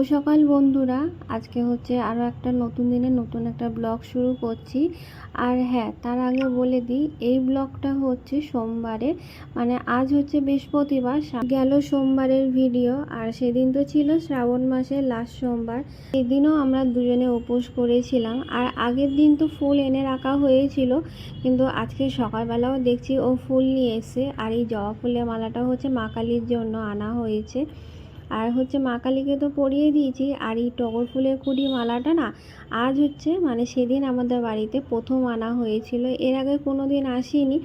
বন্ধুরা। আজকে হচ্ছে আরও একটা নতুন দিনে নতুন একটা ব্লগ শুরু করছি। আর হ্যাঁ তার আগে বলে দিই, এই ব্লগটা হচ্ছে সোমবারে। মানে আজ হচ্ছে বৃহস্পতিবার গেল সোমবারের ভিডিও। আর সেদিন তো ছিল শ্রাবণ মাসের লাস্ট সোমবার। সেদিনও আমরা দুজনে উপোস করেছিলাম। আর আগের দিন তো ফুল এনে রাখা হয়েছিল, কিন্তু আজকে সকালবেলাও দেখছি ও ফুল নিয়ে এসে আর এই জবা ফুলের মালাটা হচ্ছে মা কালীর জন্য আনা হয়েছে। আর হচ্ছে মা কালীকে তো পরিয়ে দিয়েছি। আর এই টগর ফুলের কুড়ি মালাটা না, আজ হচ্ছে মানে সেদিন আমাদের বাড়িতে প্রথম আনা হয়েছিল। এর আগে কোনো দিন আসিনি।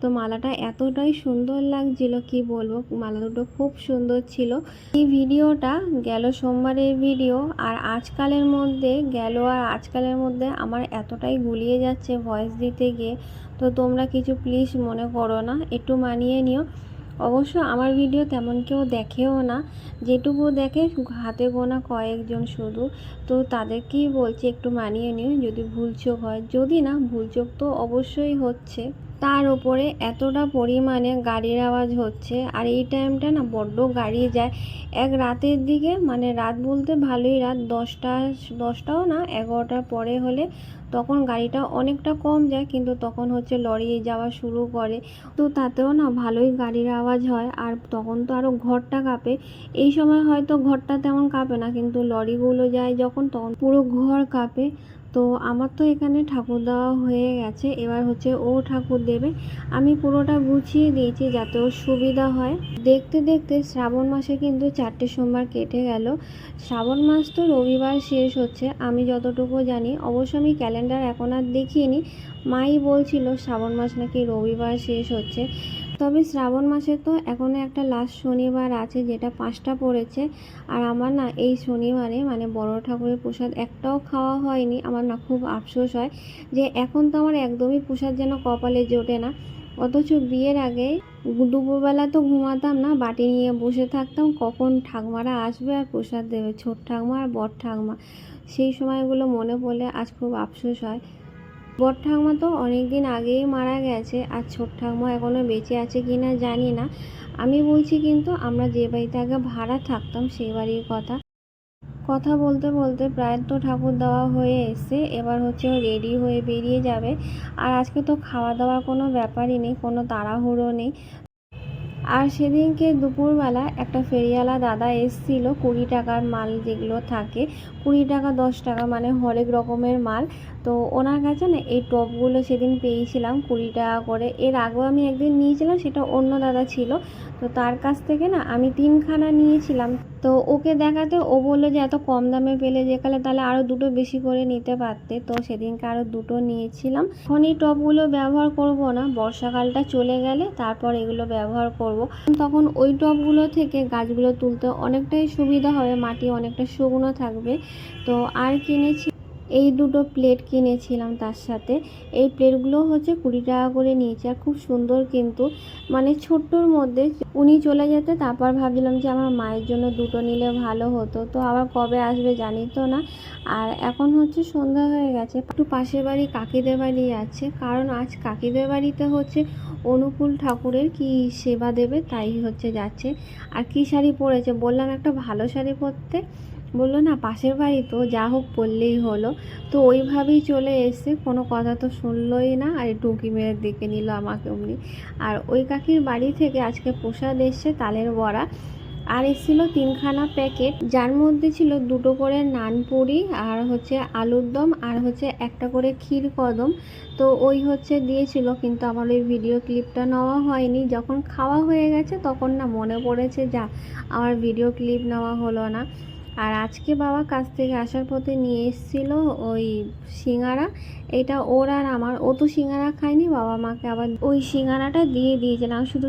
তো মালাটা এতটাই সুন্দর লাগছিল, কি বলব? মালা দুটো খুব সুন্দর ছিল। এই ভিডিওটা গেল সোমবারের ভিডিও, আর আজকালের মধ্যে গেল আর আজকালের মধ্যে আমার এতটাই গুলিয়ে যাচ্ছে ভয়েস দিতে গিয়ে। তো তোমরা কিছু প্লিজ মনে করো না, একটু মানিয়ে নিও। অবশ্য আমার ভিডিও তেমন কেউ দেখেও না। যেটুকু দেখে হাতে গোনা কয়েকজন শুধু। তো তাদেরকেই বলছি, একটু মানিয়ে নিও, যদি ভুলচোক হয়। যদি না ভুলচোক তো অবশ্যই হচ্ছে। তার উপরে এতটা পরিমাণে গাড়ির আওয়াজ হচ্ছে, আর এই টাইমটা না বড্ড গাড়ি যায়। এক রাতের দিকে মানে রাত বলতে ভালোই রাত, দশটা, দশটাও না, এগারোটার পরে হলে তখন গাড়িটা অনেকটা কম যায়, কিন্তু তখন হচ্ছে লরি যাওয়া শুরু করে। তো তাতেও না ভালোই গাড়ির আওয়াজ হয়, আর তখন তো আরও ঘরটা কাঁপে। এই সময় হয়তো ঘরটা তেমন কাঁপে না, কিন্তু লরিগুলো যায় যখন, তখন পুরো ঘর কাঁপে। তো আমার তো এখানে ঠাকুর দেওয়া হয়ে গেছে, এবার হচ্ছে ও ঠাকুর দেবে। আমি পুরোটা গুছিয়ে দিয়েছি যাতে ওর সুবিধা হয়। দেখতে দেখতে শ্রাবণ মাসে কিন্তু চারটে সোমবার কেটে গেল। শ্রাবণ মাস তো রবিবার শেষ হচ্ছে, আমি যতটুকু জানি, অবশ্য আমি ক্যালেন্ডার এখন আর দেখিনি মাই বলছিল শ্রাবণ মাস নাকি রবিবার শেষ হচ্ছে। তবে শ্রাবণ মাসে তো এখনও একটা লাস্ট শনিবার আছে যেটা পাঁচটা পড়েছে। আর আমার না এই শনিবারে মানে বড় ঠাকুরের প্রসাদ একটাও খাওয়া হয়নি। আমার না খুব আফসোস হয় যে এখন তো আমার একদমই প্রসাদ যেন কপালে জোটে না। অথচ বিয়ের আগে দুপুরবেলা তো ঘুমাতাম না, বাটি নিয়ে বসে থাকতাম, কখন ঠাকমারা আসবে আর প্রসাদ দেবে? ছোট ঠাকমা আর বড় ঠাকমা। সেই সময়গুলো মনে পড়লে আজ খুব আফসোস হয়। বড় ঠাকমা তো অনেক দিন আগেই মারা গেছে, আর ছোট ঠাকমা এখনও বেঁচে আছে কি না জানি না। আমি বলছি কিন্তু আমরা যে বাড়িতে আগে ভাড়া থাকতাম সেই বাড়ির কথা। কথা বলতে বলতে প্রায় তো ঠাকুর দেওয়া হয়ে এসছে, এবার হচ্ছে ও রেডি হয়ে বেরিয়ে যাবে। আর আজকে তো খাওয়া দাওয়ার কোনো ব্যাপারই নেই, কোনো তাড়াহুড়ো নেই। আর সেদিনকে দুপুরবেলা একটা ফেরিওয়ালা দাদা এসছিল, কুড়ি টাকার মাল যেগুলো থাকে, কুড়ি টাকা, দশ টাকা মানে হরেক রকমের মাল। তো ওনার কাছে না এই টপগুলো সেদিন পেয়েছিলাম কুড়ি টাকা করে। এর আগেও আমি একদিন নিয়েছিলাম, সেটা অন্য দাদা ছিল। তো তার কাছ থেকে না আমি তিনখানা নিয়েছিলাম। তো ওকে দেখাতে ও বলল যে এত কম দামে পেলে যেখানে তাহলে আরও দুটো বেশি করে নিতে পারতে। তো সেদিনকে আরও দুটো নিয়েছিলাম। এখন এই টপগুলো ব্যবহার করব না, বর্ষাকালটা চলে গেলে তারপর এগুলো ব্যবহার করব। তখন ওই টবগুলো থেকে গাছগুলো তুলতে অনেকটাই সুবিধা হবে, মাটি অনেকটা শুকনো থাকবে। তো আর কিনেছি এই দুটো প্লেট কিনেছিলাম তার সাথে। এই প্লেটগুলো হচ্ছে কুড়ি টাকা করে নিয়েছে আর খুব সুন্দর কিন্তু। মানে ছোট্টর মধ্যে উনি চলে যেতে, তারপর ভাবছিলাম যে আমার মায়ের জন্য দুটো নিলে ভালো হতো। তো আবার কবে আসবে জানি তো না। আর এখন হচ্ছে সন্ধ্যা হয়ে গেছে। একটু পাশের বাড়ি কাকিদের বাড়ি আছে। কারণ আজ কাকিদের বাড়িতে হচ্ছে অনুকূল ঠাকুরের কি সেবা দেবে তাই হচ্ছে যাচ্ছে। আর কি শাড়ি পরেছে বললাম একটা ভালো শাড়ি পরতে। বলল, না, পাশের বাড়ি তো, যা হোক পরলেই হলো। তো ওইভাবেই চলে এসছে কোনো কথা তো শুনলোই না, আর টুকি মেরে দেখে নিল আমাকে অমনি। আর ওই কাকির বাড়ি থেকে আজকে প্রসাদ এসছে তালের বড়া। আর এসেছিল তিনখানা প্যাকেট, যার মধ্যে ছিল দুটো করে নানপুরি আর হচ্ছে আলুর দম, আর হচ্ছে একটা করে ক্ষীর কদম। তো ওই হচ্ছে দিয়েছিল, কিন্তু আমার ওই ভিডিও ক্লিপটা নেওয়া হয়নি। যখন খাওয়া হয়ে গেছে, তখন না মনে পড়েছে, যা, আমার ভিডিও ক্লিপ নেওয়া হলো না। আর আজকে বাবা কাছ থেকে আসার পথে নিয়ে এসেছিল ওই সিঙ্গারা। এটা ওর আর আমার। ও তো সিঙ্গারা খায়নি, বাবা মাকে আবার ওই সিঙ্গারাটা দিয়ে দিয়েছিলাম শুধু